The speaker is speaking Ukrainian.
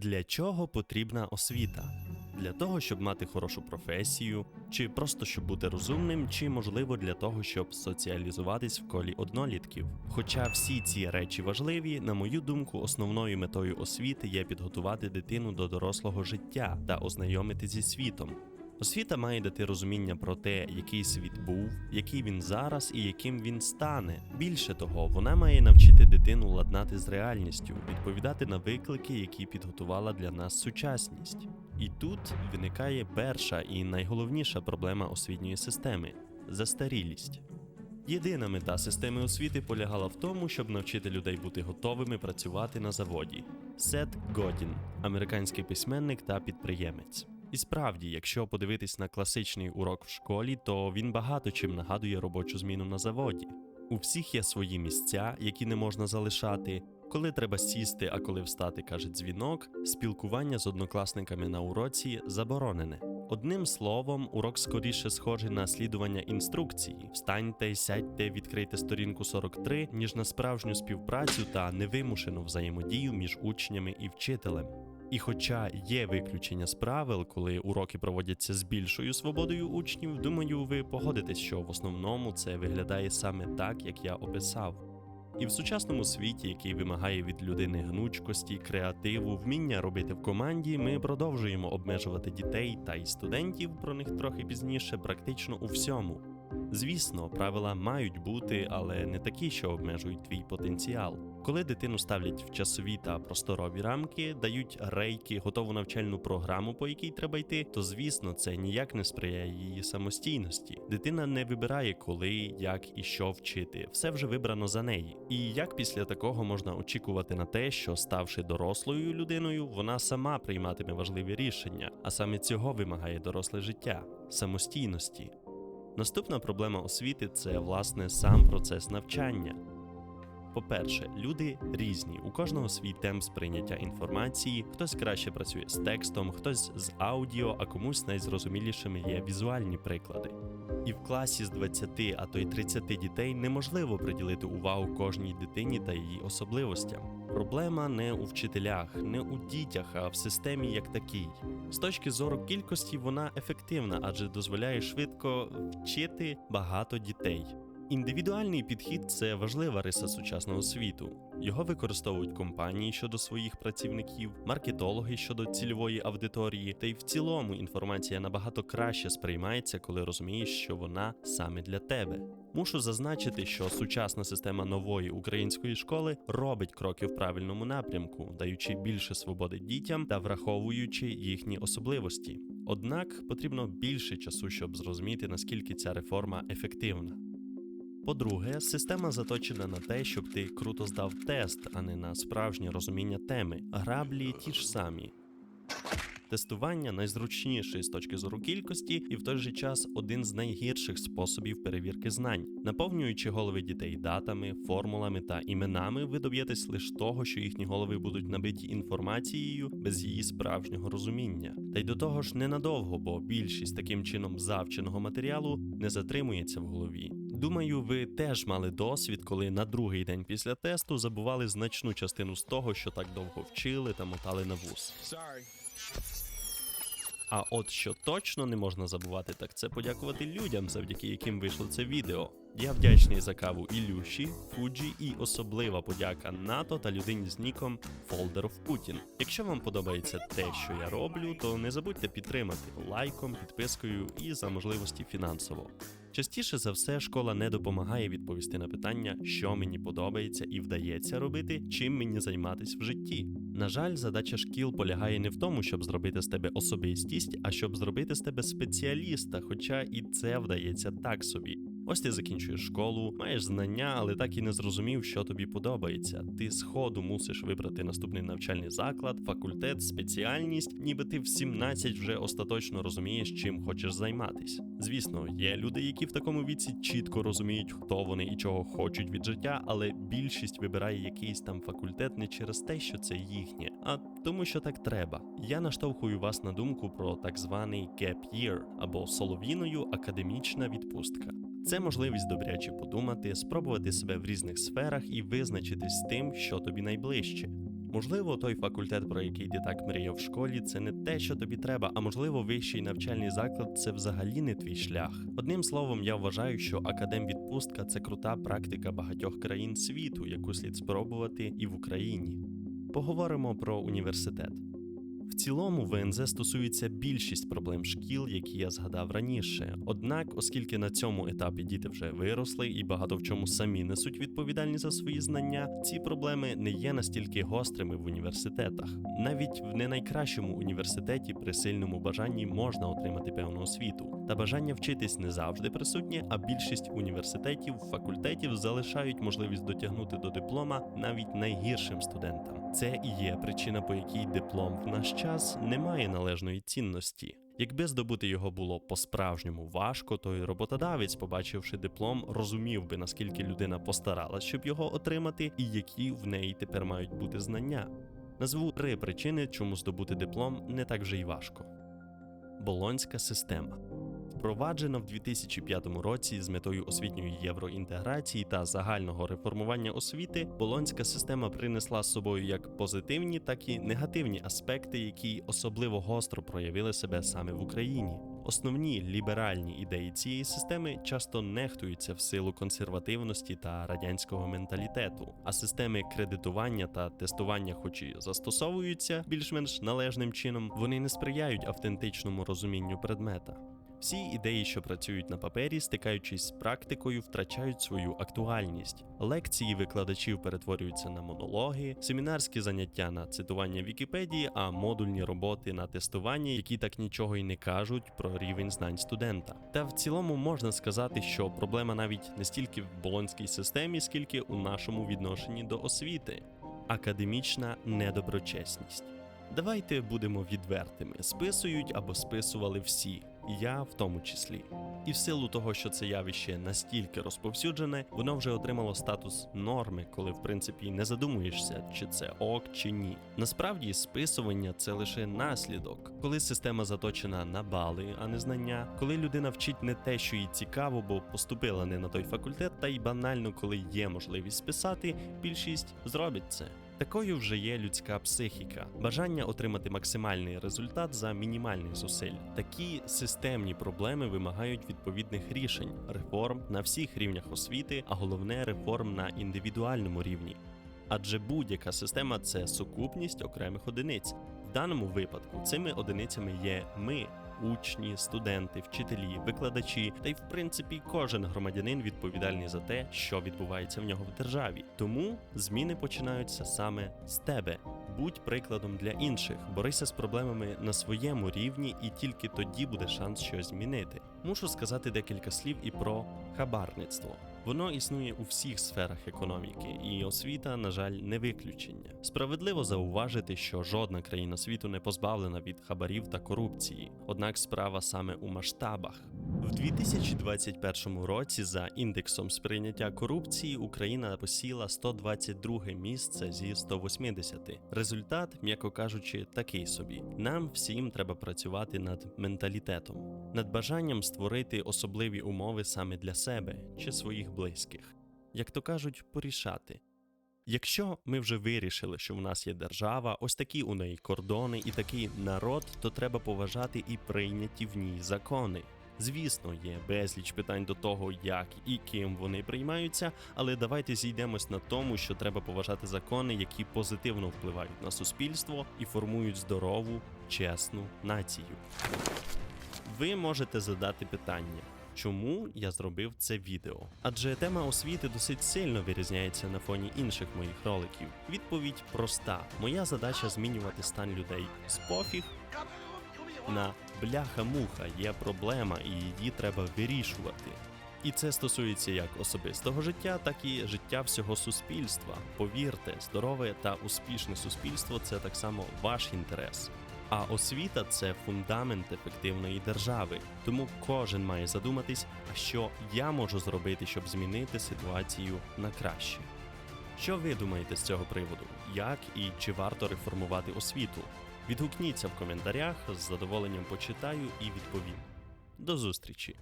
Для чого потрібна освіта? Для того, щоб мати хорошу професію, чи просто щоб бути розумним, чи можливо для того, щоб соціалізуватись в колі однолітків. Хоча всі ці речі важливі, на мою думку, основною метою освіти є підготувати дитину до дорослого життя та ознайомити зі світом. Освіта має дати розуміння про те, який світ був, який він зараз і яким він стане. Більше того, вона має навчити дитину ладнати з реальністю, відповідати на виклики, які підготувала для нас сучасність. І тут виникає перша і найголовніша проблема освітньої системи застарілість. Єдина мета системи освіти полягала в тому, щоб навчити людей бути готовими працювати на заводі. Сет Годін, американський письменник та підприємець. І справді, якщо подивитись на класичний урок в школі, то він багато чим нагадує робочу зміну на заводі. У всіх є свої місця, які не можна залишати. Коли треба сісти, а коли встати, каже дзвінок, спілкування з однокласниками на уроці заборонене. Одним словом, урок скоріше схожий на слідування інструкції: встаньте, сядьте, відкрийте сторінку 43, ніж на справжню співпрацю та невимушену взаємодію між учнями і вчителем. І хоча є виключення з правил, коли уроки проводяться з більшою свободою учнів, думаю, ви погодитесь, що в основному це виглядає саме так, як я описав. І в сучасному світі, який вимагає від людини гнучкості, креативу, вміння робити в команді, ми продовжуємо обмежувати дітей та й студентів, про них трохи пізніше, практично у всьому. Звісно, правила мають бути, але не такі, що обмежують твій потенціал. Коли дитину ставлять в часові та просторові рамки, дають рейки, готову навчальну програму, по якій треба йти, то звісно, це ніяк не сприяє її самостійності. Дитина не вибирає, коли, як і що вчити. Все вже вибрано за неї. І як після такого можна очікувати на те, що ставши дорослою людиною, вона сама прийматиме важливі рішення, а саме цього вимагає доросле життя самостійності. Наступна проблема освіти це власне сам процес навчання. По-перше, люди різні, у кожного свій темп сприйняття інформації, хтось краще працює з текстом, хтось з аудіо, а комусь найзрозумілішими є візуальні приклади. І в класі з 20, а то й 30 дітей неможливо приділити увагу кожній дитині та її особливостям. Проблема не у вчителях, не у дітях, а в системі як такій. З точки зору кількості вона ефективна, адже дозволяє швидко вчити багато дітей. Індивідуальний підхід це важлива риса сучасного світу. Його використовують компанії щодо своїх працівників, маркетологи щодо цільової аудиторії, та й в цілому інформація набагато краще сприймається, коли розумієш, що вона саме для тебе. Мушу зазначити, що сучасна система нової української школи робить кроки в правильному напрямку, даючи більше свободи дітям та враховуючи їхні особливості. Однак потрібно більше часу, щоб зрозуміти наскільки ця реформа ефективна. По-друге, система заточена на те, щоб ти круто здав тест, а не на справжнє розуміння теми. Граблі ті ж самі. Тестування найзручніший з точки зору кількості і в той же час один з найгірших способів перевірки знань. Наповнюючи голови дітей датами, формулами та іменами, ви доб'єтесь лише того, що їхні голови будуть набиті інформацією без її справжнього розуміння. Та й до того ж ненадовго, бо більшість таким чином завченого матеріалу не затримується в голові. Думаю, ви теж мали досвід, коли на другий день після тесту забували значну частину з того, що так довго вчили та мотали на вуз. Sorry. А от що точно не можна забувати, так це подякувати людям, завдяки яким вийшло це відео. Я вдячний за каву Ілюші, Фуджі і особлива подяка НАТО та людині з ніком Folder of Putin. Якщо вам подобається те, що я роблю, то не забудьте підтримати лайком, підпискою і за можливості фінансово. Частіше за все, школа не допомагає відповісти на питання, що мені подобається і вдається робити, чим мені займатися в житті. На жаль, задача шкіл полягає не в тому, щоб зробити з тебе особистість, а щоб зробити з тебе спеціаліста, хоча і це вдається так собі. Ось ти закінчуєш школу, маєш знання, але так і не зрозумів, що тобі подобається. Ти сходу мусиш вибрати наступний навчальний заклад, факультет, спеціальність, ніби ти в 17 вже остаточно розумієш, чим хочеш займатись. Звісно, є люди, які в такому віці чітко розуміють, хто вони і чого хочуть від життя, але більшість вибирає якийсь там факультет не через те, що це їхнє, а тому, що так треба. Я наштовхую вас на думку про так званий gap year або соловіною академічна відпустка. Це можливість добряче подумати, спробувати себе в різних сферах і визначитись з тим, що тобі найближче. Можливо, той факультет, про який ти так мріяв в школі, це не те, що тобі треба, а можливо, вищий навчальний заклад це взагалі не твій шлях. Одним словом, я вважаю, що академвідпустка це крута практика багатьох країн світу, яку слід спробувати і в Україні. Поговоримо про університет. В цілому ВНЗ стосується більшість проблем шкіл, які я згадав раніше. Однак, оскільки на цьому етапі діти вже виросли і багато в чому самі несуть відповідальність за свої знання, ці проблеми не є настільки гострими в університетах. Навіть в не найкращому університеті при сильному бажанні можна отримати певну освіту. Та бажання вчитись не завжди присутнє, а більшість університетів, факультетів залишають можливість дотягнути до диплома навіть найгіршим студентам. Це і є причина, по якій диплом в наш час не має належної цінності. Якби здобути його було по-справжньому важко, то й роботодавець, побачивши диплом, розумів би, наскільки людина постаралась, щоб його отримати, і які в неї тепер мають бути знання. Назву три причини, чому здобути диплом не так вже й важко. Болонська система. Впроваджена в 2005 році з метою освітньої євроінтеграції та загального реформування освіти, болонська система принесла з собою як позитивні, так і негативні аспекти, які особливо гостро проявили себе саме в Україні. Основні ліберальні ідеї цієї системи часто нехтуються в силу консервативності та радянського менталітету, а системи кредитування та тестування, хоч і застосовуються більш-менш належним чином, вони не сприяють автентичному розумінню предмета. Всі ідеї, що працюють на папері, стикаючись з практикою, втрачають свою актуальність. Лекції викладачів перетворюються на монологи, семінарські заняття на цитування Вікіпедії, а модульні роботи на тестування, які так нічого й не кажуть про рівень знань студента. Та в цілому можна сказати, що проблема навіть не стільки в болонській системі, скільки у нашому відношенні до освіти академічна недоброчесність. Давайте будемо відвертими: списують або списували всі, я в тому числі. І в силу того, що це явище настільки розповсюджене, воно вже отримало статус норми, коли в принципі не задумуєшся, чи це ок чи ні. Насправді, списування це лише наслідок, коли система заточена на бали, а не знання, коли людина вчить не те, що їй цікаво, бо поступила не на той факультет, та й банально, коли є можливість списати, більшість зробить це. Такою вже є людська психіка, бажання отримати максимальний результат за мінімальних зусиль. Такі системні проблеми вимагають відповідних рішень, реформ на всіх рівнях освіти, а головне реформ на індивідуальному рівні. Адже будь-яка система це сукупність окремих одиниць. В даному випадку цими одиницями є ми, учні, студенти, вчителі, викладачі, та й в принципі кожен громадянин відповідальний за те, що відбувається в нього в державі. Тому зміни починаються саме з тебе. Будь прикладом для інших, борися з проблемами на своєму рівні, і тільки тоді буде шанс щось змінити. Мушу сказати декілька слів і про хабарництво. Воно існує у всіх сферах економіки, і освіта, на жаль, не виключення. Справедливо зауважити, що жодна країна світу не позбавлена від хабарів та корупції. Однак справа саме у масштабах. В 2021 році за індексом сприйняття корупції Україна посіла 122 місце зі 180. Результат, м'яко кажучи, такий собі: нам всім треба працювати над менталітетом, над бажанням створити особливі умови саме для себе чи своїх близьких, як то кажуть, порішати. Якщо ми вже вирішили, що в нас є держава, ось такі у неї кордони і такий народ, то треба поважати і прийняті в ній закони. Звісно, є безліч питань до того, як і ким вони приймаються, але давайте зійдемось на тому, що треба поважати закони, які позитивно впливають на суспільство і формують здорову, чесну націю. Ви можете задати питання. Чому я зробив це відео? Адже тема освіти досить сильно вирізняється на фоні інших моїх роликів. Відповідь проста: моя задача змінювати стан людей з пофіг на бляха-муха є проблема, і її треба вирішувати. І це стосується як особистого життя, так і життя всього суспільства. Повірте, здорове та успішне суспільство це так само ваш інтерес. А освіта це фундамент ефективної держави. Тому кожен має задуматись, а що я можу зробити, щоб змінити ситуацію на краще. Що ви думаєте з цього приводу? Як і чи варто реформувати освіту? Відгукніться в коментарях, з задоволенням почитаю і відповім. До зустрічі!